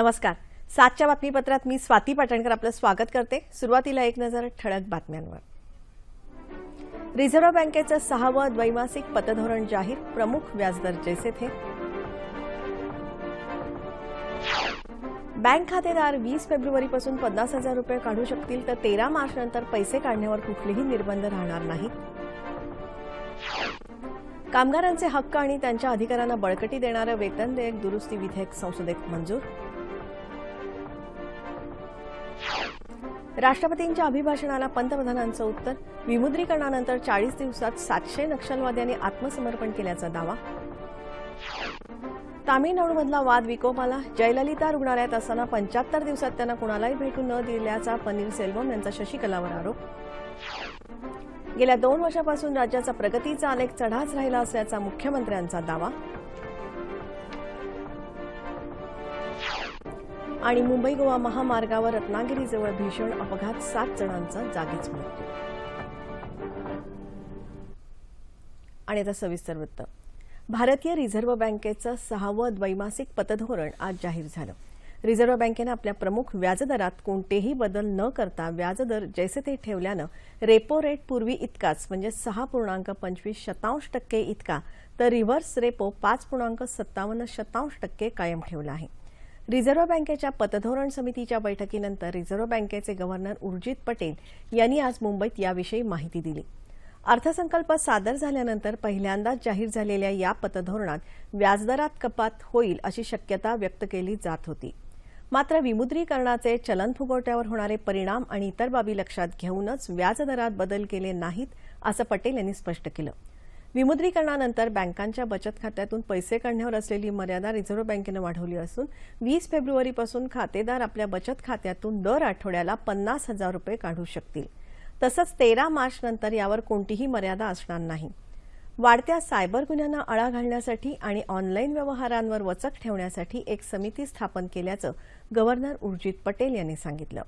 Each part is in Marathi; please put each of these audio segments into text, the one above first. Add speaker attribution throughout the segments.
Speaker 1: नमस्कार. सातच्या बातमीपत्रात मी स्वाती पाटणकर आपलं स्वागत करते. सुरुवातीला एक नजर ठळक बातम्यांवर. रिझर्व्ह बँकेचं सहावं द्वैमासिक पतधोरण जाहीर प्रमुख व्याजदर जैसे थे. बँक खातेदार वीस फेब्रुवारीपासून पन्नास हजार रुपये काढू शकतील तर तेरा मार्च नंतर पैसे काढण्यावर कुठलेही निर्बंध राहणार नाहीत कामगारांचे हक्क आणि त्यांच्या अधिकारांना बळकटी देणारं वेतन देयक दुरुस्ती विधेयक संसदेत मंजूर. राष्ट्रपतींच्या अभिभाषणाला पंतप्रधानांचं उत्तर विमुद्रीकरणानंतर चाळीस दिवसात सातशे नक्षलवाद्यांनी आत्मसमर्पण केल्याचा दावा. तामिळनाडूमधला वाद विकोपाला जयललिता रुग्णालयात असताना पंच्याहत्तर दिवसात त्यांना कुणालाही भेटू न दिल्याचा पन्नीरसेल्वम यांचा शशिकलावर आरोप. गेल्या दोन वर्षापासून राज्याचा प्रगतीचा आलेख चढाच राहिला असल्याचा मुख्यमंत्र्यांचा दावा. आणि मुंबई गोवा महामार्गावर रत्नागिरीजवळ भीषण अपघात सात जणांचा जागीच मृत्यू. आणि आता सविस्तर वृत्त. भारतीय रिझर्व्ह बँकेचं सहावं द्वैमासिक पतधोरण आज जाहीर झालं. रिझर्व्ह बँकेनं आपल्या प्रमुख व्याजदरात कोणतेही बदल न करता व्याजदर जैसे ते ठेवल्यानं रेपो रेट पूर्वी इतकाच म्हणजे सहा पूर्णांक पंचवीस शतांश टक्के इतका तर रिव्हर्स रेपो पाच पूर्णांक सत्तावन्न शतांश टक्के कायम ठेवला आहे. रिझर्व्ह बँकेच्या पतधोरण समितीच्या बैठकीनंतर रिझर्व्ह बँकेचे गव्हर्नर उर्जित पटेल यांनी आज मुंबईत याविषयी माहिती दिली. अर्थसंकल्प सादर झाल्यानंतर पहिल्यांदाच जाहीर झालेल्या या पतधोरणात व्याजदरात कपात होईल अशी शक्यता व्यक्त केली जात होती. मात्र विमुद्रीकरणाचे चलन फुगवट्यावर होणारे परिणाम आणि इतर बाबी लक्षात घेऊनच व्याजदरात बदल केले नाहीत असं पटेल यांनी स्पष्ट केलं. विमुद्रीकरणानंतर बँकांच्या बचत खात्यातून पैसे काढण्यावर असलेली मर्यादा रिझर्व्ह बँकेनं वाढवली असून वीस फेब्रुवारीपासून खातेदार आपल्या बचत खात्यातून दर आठवड्याला पन्नास हजार रुपये काढू शकतील. तसंच तेरा मार्च नंतर यावर कोणतीही मर्यादा असणार नाही. वाढत्या सायबर गुन्ह्यांना आळा घालण्यासाठी आणि ऑनलाईन व्यवहारांवर वचक ठेवण्यासाठी एक समिती स्थापन केल्याचं गव्हर्नर उर्जित पटेल यांनी सांगितलं.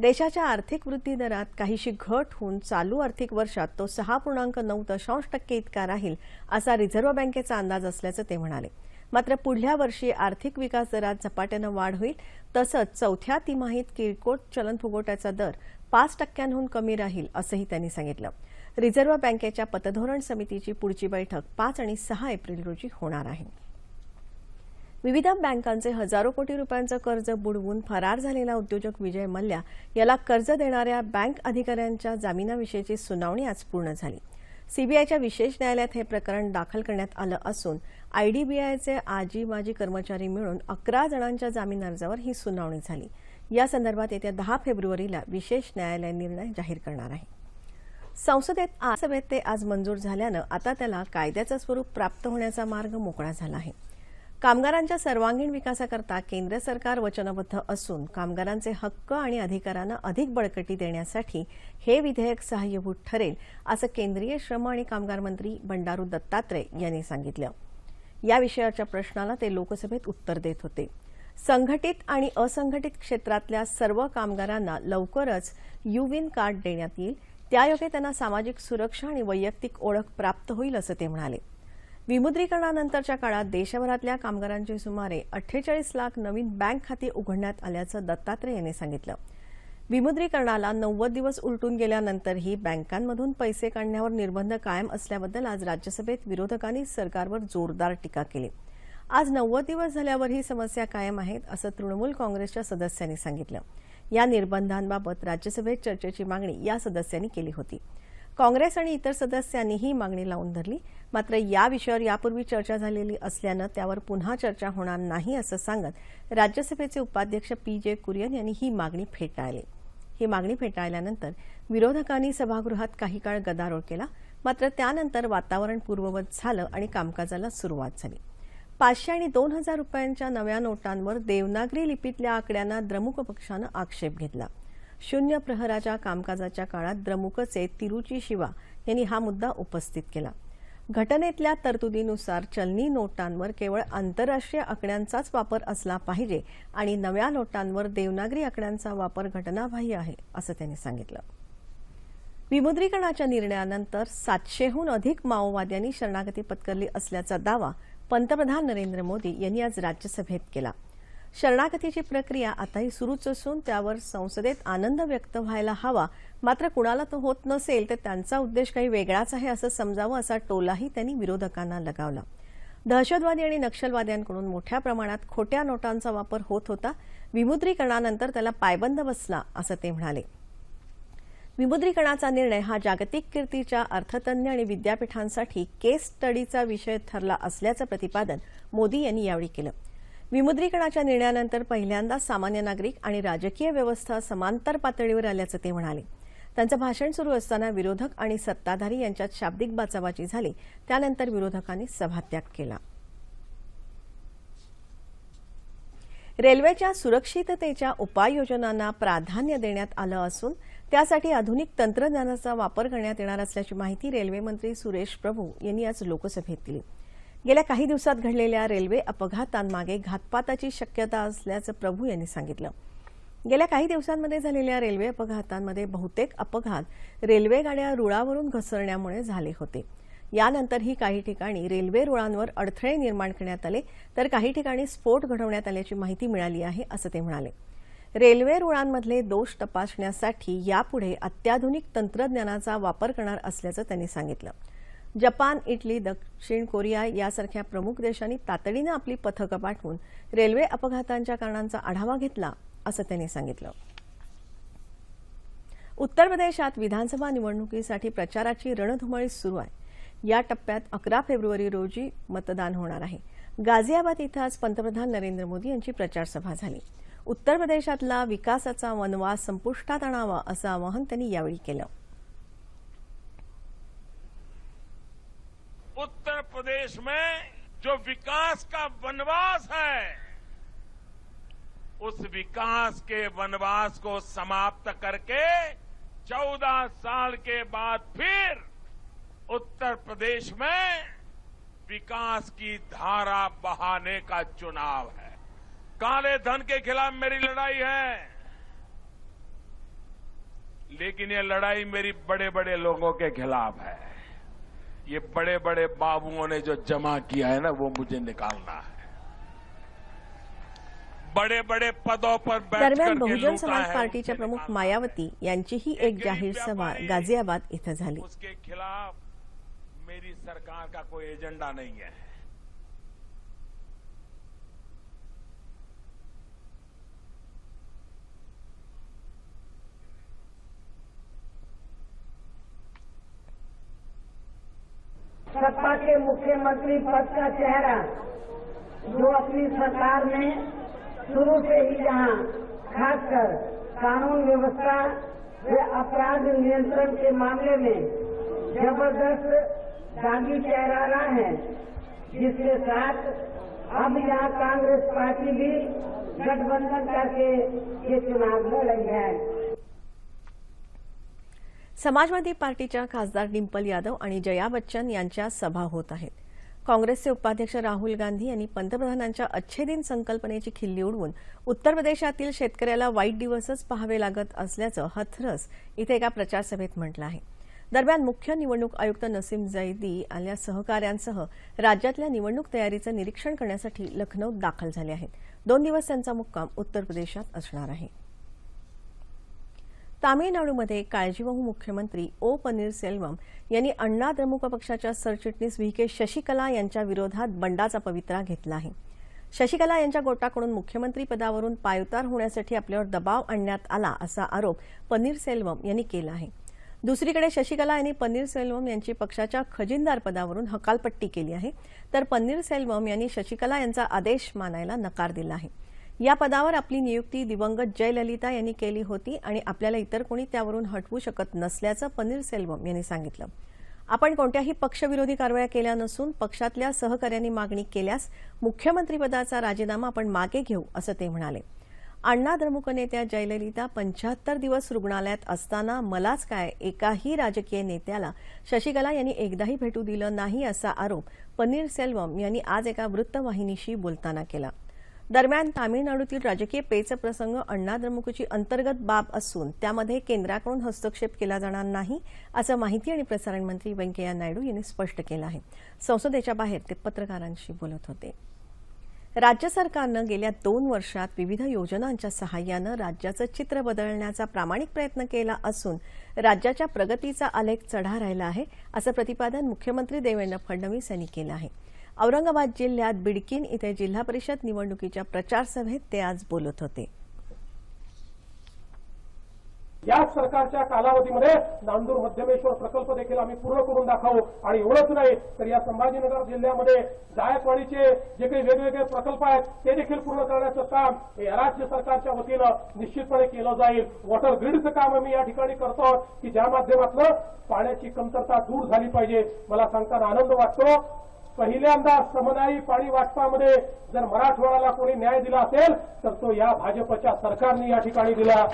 Speaker 1: देशाच्या आर्थिक वृद्धी दरात काहीशी घट होऊन चालू आर्थिक वर्षात तो सहा पूर्णांक नऊ दशांश टक्के इतका राहील असा रिझर्व्ह बँकेचा अंदाज असल्याचं ते म्हणाले. मात्र पुढल्या वर्षी आर्थिक विकास दरात झपाट्यानं वाढ होईल तसंच चौथ्या तिमाहीत किरकोळ चलन फुगवट्याचा दर पाच टक्क्यांहून कमी राहील असंही त्यांनी सांगितलं. रिझर्व्ह बँकेच्या पतधोरण समितीची पुढची बैठक पाच आणि सहा एप्रिल रोजी होणार आहे. विविध बँकांचे हजारो कोटी रुपयांचं कर्ज बुडवून फरार झालेला उद्योजक विजय मल्ल्या याला कर्ज देणाऱ्या बँक अधिकाऱ्यांच्या जामिनाविषयीची सुनावणी आज पूर्ण झाली. सीबीआयच्या विशेष न्यायालयात हे प्रकरण दाखल करण्यात आलं असून आयडीबीआयचे आजी माजी कर्मचारी मिळून अकरा जणांच्या जामीन अर्जावर ही सुनावणी झाली. या संदर्भात येत्या दहा फेब्रुवारीला विशेष न्यायालय निर्णय जाहीर करणार आहे. संसदेत आज सभेत ते आज मंजूर झाल्यानं आता त्याला कायद्याचं स्वरूप प्राप्त होण्याचा मार्ग मोकळा झाला आहे. कामगारांच्या सर्वांगीण विकासाकरता केंद्र सरकार वचनबद्ध असून कामगारांचे हक्क आणि अधिकारांना अधिक बळकटी देण्यासाठी हे विधेयक सहाय्यभूत ठरेल असं केंद्रीय श्रम आणि कामगार मंत्री बंडारू दत्तात्रय यांनी सांगितलं. या विषयाच्या प्रश्नाला ते लोकसभेत उत्तर देत होते. संघटित आणि असंघटित क्षेत्रातल्या सर्व कामगारांना लवकरच युविन कार्ड देण्यात येईल. त्यायोगे त्यांना सामाजिक सुरक्षा आणि वैयक्तिक ओळख प्राप्त होईल असं ते म्हणाले. विमुद्रीकरणानंतरच्या काळात देशभरातल्या कामगारांची सुमारे अठ्ठेचाळीस लाख नवीन बँक खाती उघडण्यात आल्याचं दत्तात्रय यांनी सांगितलं. विमुद्रीकरणाला नव्वद दिवस उलटून गेल्यानंतरही बँकांमधून पैसे काढण्यावर निर्बंध कायम असल्याबद्दल आज राज्यसभेत विरोधकांनी सरकारवर जोरदार टीका केली. आज नव्वद दिवस झाल्यावर ही समस्या कायम आहेत असं तृणमूल काँग्रेसच्या सदस्यांनी सांगितलं. या निर्बंधांबाबत राज्यसभेत चर्चेची मागणी या सदस्यांनी केली होती. काँग्रेस आणि इतर सदस्यांनी ही मागणी लावून धरली. मात्र या विषयावर यापूर्वी चर्चा झालेली असल्यानं त्यावर पुन्हा चर्चा होणार नाही असं सांगत राज्यसभेचे उपाध्यक्ष पी जे कुरियन यांनी ही मागणी फेटाळली. ही मागणी फेटाळल्यानंतर विरोधकांनी सभागृहात काही काळ गदारोळ केला. मात्र त्यानंतर वातावरण पूर्ववत झालं आणि कामकाजाला सुरुवात झाली. पाचशे आणि दोन हजार रुपयांच्या नव्या नोटांवर देवनागरी लिपीतल्या आकड्यांना द्रमुक पक्षानं आक्षेप घेतला. शून्य प्रहराच्या कामकाजाच्या काळात द्रमुकचे तिरुची शिवा यांनी हा मुद्दा उपस्थित केला. घटनेतल्या तरतुदीनुसार चलनी नोटांवर केवळ आंतरराष्ट्रीय आकड्यांचाच वापर असला पाहिजे आणि नव्या नोटांवर देवनागरी आकड्यांचा वापर घटनाबाह्य आहे असं त्यांनी सांगितलं. विमुद्रीकरणाच्या निर्णयानंतर सातशेहून अधिक माओवाद्यांनी शरणागती पत्करली असल्याचा दावा पंतप्रधान नरेंद्र मोदी यांनी आज राज्यसभेत केला. शरणागतीची प्रक्रिया आताही सुरूच असून त्यावर संसदेत आनंद व्यक्त व्हायला हवा. मात्र कुणाला तो होत नसेल तर त्यांचा उद्देश काही वेगळाच आहे असं समजावं असा टोलाही त्यांनी विरोधकांना लगावला. दहशतवादी आणि नक्षलवाद्यांकडून मोठ्या प्रमाणात खोट्या नोटांचा वापर होत होता. विमुद्रीकरणानंतर त्याला पायबंद बसला असं ते म्हणाले. विमुद्रीकरणाचा निर्णय हा जागतिक कीर्तीच्या अर्थतज्ञ आणि विद्यापीठांसाठी केस स्टडीचा विषय ठरला असल्याचं प्रतिपादन मोदी यांनी यावेळी केलं. विमुद्रीकरणाच्या निर्णयानंतर पहिल्यांदा सामान्य नागरिक आणि राजकीय व्यवस्था समांतर पातळीवर आल्याचं ते म्हणाले. त्यांचं भाषण सुरू असताना विरोधक आणि सत्ताधारी यांच्यात शाब्दिक बाचाबाची झाली. त्यानंतर विरोधकांनी सभात्याग केला. रेल्वेच्या सुरक्षिततेच्या उपाययोजनांना प्राधान्य देण्यात आलं असून त्यासाठी आधुनिक तंत्रज्ञानाचा वापर करण्यात येणार असल्याची माहिती रेल्वेमंत्री सुरेश प्रभू यांनी आज लोकसभेत दिली. गेल्या काही दिवसात घडलेल्या रेल्वे अपघातांमागे घातपाताची शक्यता असल्याचं प्रभू यांनी सांगितलं. गेल्या काही दिवसांमध्ये झालेल्या रेल्वे अपघातांमध्ये बहुतेक अपघात रेल्वे गाड्या रुळावरून घसरण्यामुळे झाले होते. यानंतरही काही ठिकाणी रेल्वे रुळांवर अडथळे निर्माण करण्यात आले तर काही ठिकाणी स्फोट घडवण्यात आल्याची माहिती मिळाली आहे असं ते म्हणाले. रेल्वे रुळांमधले दोष तपासण्यासाठी यापुढे अत्याधुनिक तंत्रज्ञानाचा वापर करणार असल्याचं त्यांनी सांगितलं. जपान इटली दक्षिण कोरिया यासारख्या प्रमुख देशांनी तातडीनं आपली पथकं पाठवून रेल्वे अपघातांच्या कारणांचा आढावा घेतला असं त्यांनी सांगितलं. उत्तर प्रदेशात विधानसभा निवडणुकीसाठी प्रचाराची रणधुमाळी सुरू आहे. या टप्प्यात अकरा फेब्रुवारी रोजी मतदान होणार आहे. गाझियाबाद इथं आज पंतप्रधान नरेंद्र मोदी यांची प्रचारसभा झाली. उत्तर प्रदेशातला विकासाचा वनवास संपुष्टात आणावा असं आवाहन त्यांनी यावेळी केलं.
Speaker 2: उत्तर प्रदेश में जो विकास का वनवास है, उस विकास के वनवास को समाप्त करके चौदह साल के बाद फिर उत्तर प्रदेश में विकास की धारा बहाने का चुनाव है। काले धन के खिलाफ मेरी लड़ाई है, लेकिन ये लड़ाई मेरी बड़े बड़े लोगों के खिलाफ है। ये बड़े बड़े बाबुओं ने जो जमा किया है ना वो मुझे निकालना है। बड़े बड़े पदों पर
Speaker 1: दरमियान बहुजन समाज
Speaker 2: पार्टी
Speaker 1: पार्टीच्या प्रमुख मायावती ही एक ज़ाहिर सभा गाजियाबाद इथं झाली.
Speaker 2: उसके खिलाफ मेरी सरकार का कोई एजेंडा नहीं है।
Speaker 3: सपा के मुख्यमंत्री पद का चेहरा जो अपनी सरकार में शुरू से ही यहाँ खासकर कानून व्यवस्था व अपराध नियंत्रण के मामले में ज़बरदस्त दागी चेहरा रहा है, जिसके साथ अब यहाँ कांग्रेस पार्टी भी गठबंधन करके ये चुनाव लड़ रही है।
Speaker 1: समाजवादी पार्टीच्या खासदार डिंपल यादव आणि जया बच्चन यांच्या सभा होत आहेत. काँग्रेसचे उपाध्यक्ष राहुल गांधी यांनी पंतप्रधानांच्या अच्छे दिन संकल्पनेची खिल्ली उडवून उत्तर प्रदेशातील शेतकऱ्याला वाईट दिवसच पाहावे लागत असल्याचं हथरस इथे एका प्रचारसभेत म्हटलं आहे. दरम्यान मुख्य निवडणूक आयुक्त नसीम जैदी आल्या सहकाऱ्यांसह राज्यातल्या निवडणूक तयारीचं निरीक्षण करण्यासाठी लखनौत दाखल झाले आहेत. दोन दिवस त्यांचा मुक्काम उत्तर प्रदेशात असणार आहे. तामिळनाडूमध्ये काळजीवाहू मुख्यमंत्री ओ पन्नीरसेल्वम यांनी अण्णा द्रमुक पक्षाच्या सरचिटणीस व्ही के शशिकला यांच्या विरोधात बंडाचा पवित्रा घेतला आहे. शशिकला यांच्या गोटाकडून मुख्यमंत्री पदावरून पायउतार होण्यासाठी आपल्यावर दबाव आणण्यात आला असा आरोप पन्नीरसेल्वम यांनी केला आहे. दुसरीकडे शशिकला यांनी पन्नीरसेल्वम यांची पक्षाच्या खजिनदार पदावरून हकालपट्टी केली आहे. तर पन्नीरसेल्वम यांनी शशिकला यांचा आदेश मानायला नकार दिला आहे. या पदावर आपली नियुक्ती दिवंगत जयललिता यांनी केली होती आणि आपल्याला इतर कोणी त्यावरून हटवू शकत नसल्याचं पनीरसेल्वम यांनी सांगितलं. आपण कोणत्याही पक्षविरोधी कारवाया केल्या नसून पक्षातल्या सहकाऱ्यांनी मागणी केल्यास मुख्यमंत्रीपदाचा राजीनामा आपण मागे घेऊ असं ते म्हणाले. अण्णा द्रमुक नेत्या जयललिता पंच्याहत्तर दिवस रुग्णालयात असताना मलाच काय एकाही राजकीय नेत्याला शशिकला यांनी एकदाही भेटू दिलं नाही असा आरोप पनीरसेल्वम यांनी आज एका वृत्तवाहिनीशी बोलताना केला. दरम्यान तामिळनाडूतील राजकीय पेच प्रसंग अण्णा द्रमुकची अंतर्गत बाब असून त्यामध्ये केंद्राकडून हस्तक्षेप केला जाणार नाही असं माहिती आणि प्रसारण मंत्री व्यंकय्या नायडू यांनी स्पष्ट केलं आहे. संसदेच्या बाहेर ते पत्रकारांशी बोलत होते. राज्य सरकारनं गेल्या दोन वर्षात विविध योजनांच्या सहाय्यानं राज्याचं चित्र बदलण्याचा प्रामाणिक प्रयत्न केला असून राज्याच्या प्रगतीचा आलेख चढा राहिला आहे असं प्रतिपादन मुख्यमंत्री देवेंद्र फडणवीस यांनी केलं आहे. औरंगाबाद जिल्ह्यात बिडकीन इथे जिल्हा परिषद निवडणुकीच्या प्रचार सभेत ते आज बोलत होते.
Speaker 4: या सरकारच्या कालावधीमध्ये नांदूर मध्यमेश्वर प्रकल्प देखील आम्ही पूर्ण करून दाखवू. आणि एवढंच नाही तर या संभाजीनगर जिल्ह्यामध्ये जायकवाडीचे जे काही वेगवेगळे प्रकल्प आहेत ते देखील पूर्ण करण्याचं काम हे राज्य सरकारच्या वतीनं निश्चितपणे केलं जाईल. वॉटर ग्रीडचं काम आम्ही या ठिकाणी करतो की ज्या माध्यमातून पाण्याची कमतरता दूर झाली पाहिजे. मला सांगताना आनंद वाटतो. पहिल्यांदा समन्यायी पाणी वाटपामध्ये जर मराठवाड्याला कोणी न्याय दिला असेल तर तो या भाजपच्या सरकारने या ठिकाणी दिला.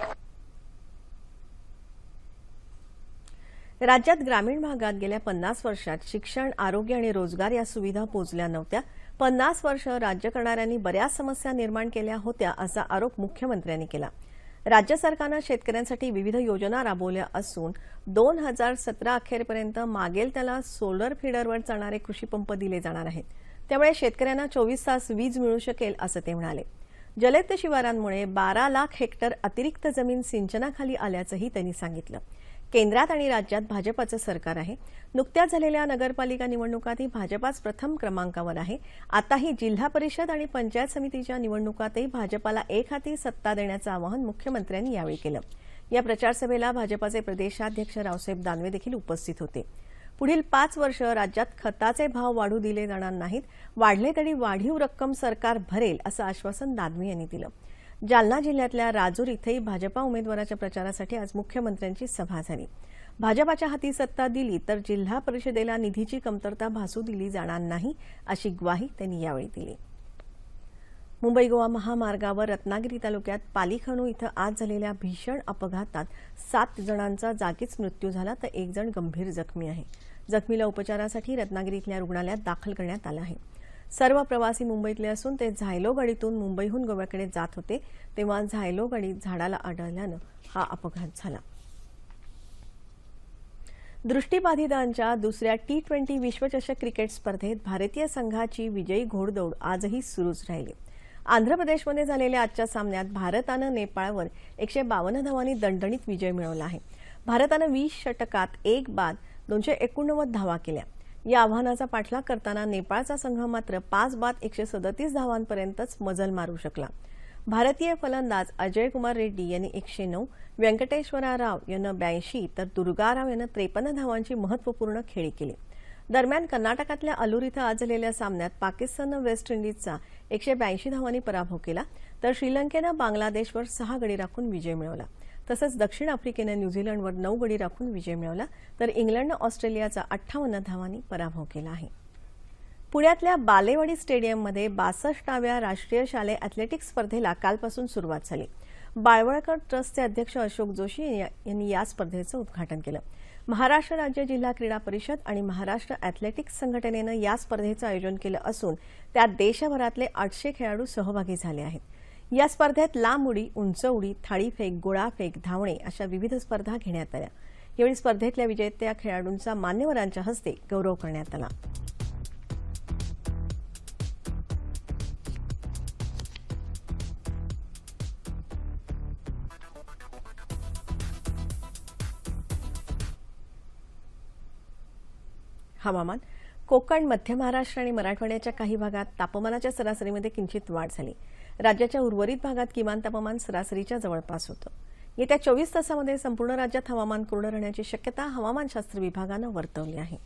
Speaker 1: राज्यात ग्रामीण भागात गेल्या पन्नास वर्षात शिक्षण आरोग्य आणि रोजगार या सुविधा पोचल्या नव्हत्या. पन्नास वर्ष राज्य करणाऱ्यांनी बऱ्याच समस्या निर्माण केल्या होत्या असा आरोप मुख्यमंत्र्यांनी केला. राज्य सरकारनं शेतकऱ्यांसाठी विविध योजना राबवल्या असून दोन हजार सतरा अखेरपर्यंत मागेल त्याला सोलर फीडरवर चालणारे कृषीपंप दिले जाणार आहेत. त्यामुळे शेतकऱ्यांना चोवीस तास वीज मिळू शकेल असं ते म्हणाले. जलयुक्त शिवारांमुळे बारा लाख हेक्टर अतिरिक्त जमीन सिंचनाखाली आल्याचंही त्यांनी सांगितलं. केंद्रात आणि राज्यात भाजपाचं सरकार आहे. नुकत्याच झालेल्या नगरपालिका निवडणुकातही भाजपाच प्रथम क्रमांकावर आहे. आताही जिल्हा परिषद आणि पंचायत समितीच्या निवडणुकातही भाजपाला एक हाती सत्ता देण्याचं आवाहन मुख्यमंत्र्यांनी यावेळी केलं. या प्रचारसभेला भाजपाचे प्रदेशाध्यक्ष रावसाहेब दानवे देखील उपस्थित होते. पुढील पाच वर्ष राज्यात खताचे भाव वाढू दिले जाणार नाहीत. वाढले तरी वाढीव रक्कम सरकार भरेल असं आश्वासन दानवे यांनी दिलं. जालना जिल्ह्यातल्या राजूर इथंही भाजपा उमेदवाराच्या प्रचारासाठी आज मुख्यमंत्र्यांची सभा झाली. भाजपाच्या हाती सत्ता दिली तर जिल्हा परिषदेला निधीची कमतरता भासू दिली जाणार नाही अशी ग्वाही त्यांनी यावेळी दिली. मुंबई गोवा महामार्गावर रत्नागिरी तालुक्यात पालीखणू इथं आज झालेल्या भीषण अपघातात सात जणांचा जागीच मृत्यू झाला तर एक जण गंभीर जखमी आहे. जखमीला उपचारासाठी रत्नागिरी इथल्या रुग्णालयात दाखल करण्यात आलं आहे. सर्व प्रवासी मुंबईतले असून ते झायलोगडीतून मुंबईहून गोव्याकडे जात होते तेव्हा झायलोगडी झाडाला आढळल्यानं हा अपघात झाला. दृष्टीबाधितांच्या दुसऱ्या टी ट्वेंटी विश्वचषक क्रिकेट स्पर्धेत भारतीय संघाची विजयी घोडदौड आजही सुरूच राहिली. आंध्र प्रदेशमध्ये झालेल्या आजच्या सामन्यात भारतानं नेपाळवर एकशे बावन्न धावांनी दणदणीत विजय मिळवला आहे. भारतानं वीस षटकात एक बाद दोनशे एकोणनव्वद धावा केल्या. या आव्हानाचा पाठलाग करताना नेपाळचा संघ मात्र पाच बाद एकशे सदतीस धावांपर्यंतच मजल मारू शकला. भारतीय फलंदाज अजय कुमार रेड्डी यांनी एकशे नऊ व्यंकटेश्वरा राव यानं ब्याऐंशी तर दुर्गाराव यानं त्रेपन्न धावांची महत्त्वपूर्ण खेळी केली. दरम्यान कर्नाटकातल्या अलूर इथं आज झालेल्या सामन्यात पाकिस्ताननं वेस्ट इंडिजचा एकशे ब्याऐंशी धावांनी पराभव केला तर श्रीलंकेनं बांगलादेशवर सहा गडी राखून विजय मिळवला. तसंच दक्षिण आफ्रिकेनं न्यूझीलंडवर नऊ गडी राखून विजय मिळवला तर इंग्लंडनं ऑस्ट्रेलियाचा अठ्ठावन्न धावांनी पराभव केला आहे. पुण्यातल्या बालेवाडी स्टेडियममध्ये बासष्टाव्या राष्ट्रीय शालेय अथलेटिक्स स्पर्धेला कालपासून सुरुवात झाली. बाळवळकर ट्रस्टचे अध्यक्ष अशोक जोशी यांनी या स्पर्धेचं उद्घाटन केलं. महाराष्ट्र राज्य जिल्हा क्रीडा परिषद आणि महाराष्ट्र अॅथलेटिक्स संघटनेनं या स्पर्धेचं आयोजन केलं असून त्यात देशभरातले आठशे खेळाडू सहभागी झाले आहेत. या स्पर्धेत लांब उडी उंच उडी थाळीफेक गोळाफेक धावणे अशा विविध स्पर्धा घेण्यात आल्या. यावेळी स्पर्धेतल्या विजेत्या खेळाडूंचा मान्यवरांच्या हस्ते गौरव करण्यात आला. हवामान. कोकण मध्य महाराष्ट्र आणि मराठवाड्याच्या काही भागात तापमानाच्या सरासरीमध्ये किंचित वाढ झाली. राज्याच्या उर्वरित भागात किमान तापमान सरासरीच्या जवळपास होतं. येत्या चोवीस तासामध्ये संपूर्ण राज्यात हवामान कोरडं राहण्याची शक्यता हवामानशास्त्र विभागानं वर्तवली आहे.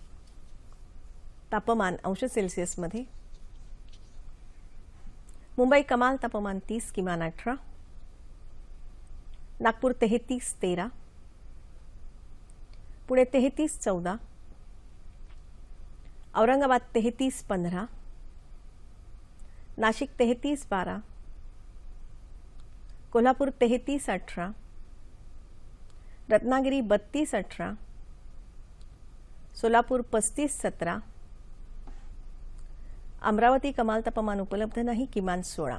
Speaker 1: तापमान अंश सेल्सिअसमध्ये. मुंबई कमाल तापमान तीस किमान अठरा. नागपूर तेहतीस तेरा. पुणे तेहतीस चौदा. औरंगाबाद तेहतीस पंधरा नाशिक तेहतीस बारा कोल्हापूर तेहतीस अठरा रत्नागिरी बत्तीस अठरा सोलापूर पस्तीस सतरा अमरावती कमाल तापमान उपलब्ध नाही किमान सोळा.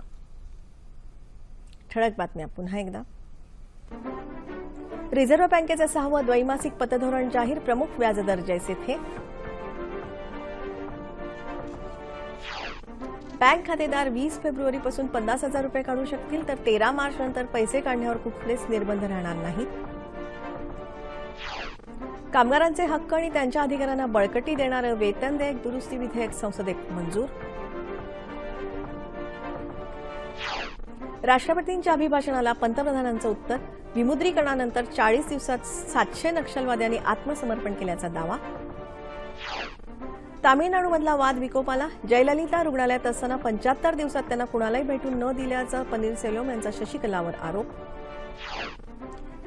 Speaker 1: ठळक बातम्या पुन्हा एकदा. रिझर्व्ह बँकेचं सहावं द्वैमासिक पतधोरण जाहीर प्रमुख व्याजदर जैसे थे. बँक खातेदार वीस फेब्रुवारीपासून पन्नास हजार रुपये काढू शकतील तर तेरा मार्च नंतर पैसे काढण्यावर कुठलेच निर्बंध राहणार नाहीत कामगारांचे हक्क आणि त्यांच्या अधिकारांना बळकटी देणारं वेतन देयक दुरुस्ती विधेयक संसदेत मंजूर. राष्ट्रपतींच्या अभिभाषणाला पंतप्रधानांचं उत्तर विमुद्रीकरणानंतर चाळीस दिवसात सातशे नक्षलवाद्यांनी आत्मसमर्पण केल्याचा दावा. तामिळनाडूमधला वाद विकोपाला जयललिता रुग्णालयात असताना पंच्याहत्तर दिवसात त्यांना कुणालाही भेटून न दिल्याचा पनीरसेल्वम यांचा शशिकलावर आरोप.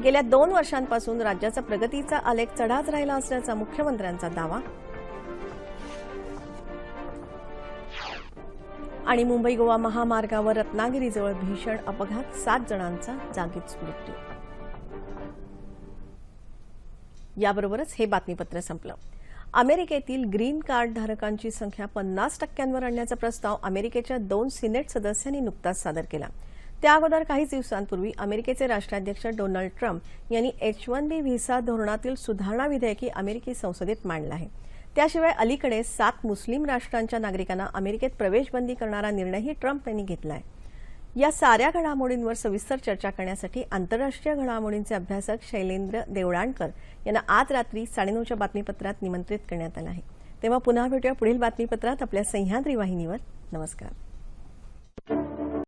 Speaker 1: गेल्या दोन वर्षांपासून राज्याचा प्रगतीचा आलेख चढाच राहिला असल्याचा मुख्यमंत्र्यांचा दावा. आणि मुंबई गोवा महामार्गावर रत्नागिरीजवळ भीषण अपघात सात जणांचा जागीच मृत्यू. याबरोबरच हे बातमीपत्र संपलं. अमेरिकेतील ग्रीन कार्ड धारकांची संख्या पन्नास टक्क्यांवर आणण्याचा प्रस्ताव अमेरिकेच्या दोन सिनेट सदस्यांनी नुकताच सादर केला. त्या अगोदर काहीच दिवसांपूर्वी अमेरिकेचे राष्ट्राध्यक्ष डोनाल्ड ट्रम्प यांनी एच वन बी व्हिसा धोरणातील सुधारणा विधेयकी अमेरिकी संसदेत मांडलं आहे. त्याशिवाय अलीकडे सात मुस्लिम राष्ट्रांच्या नागरिकांना अमेरिकेत प्रवेशबंदी करणारा निर्णयही ट्रम्प यांनी घेतला आहे. या साऱ्या घडामोडींवर सविस्तर चर्चा करण्यासाठी आंतरराष्ट्रीय घडामोडींचे अभ्यासक शैलेंद्र देवळाणकर यांना आज रात्री साडेनऊच्या बातमीपत्रात निमंत्रित करण्यात आलं आहे. तेव्हा पुन्हा भेटूया पुढील बातमीपत्रात आपल्या सह्याद्री वाहिनीवर. नमस्कार.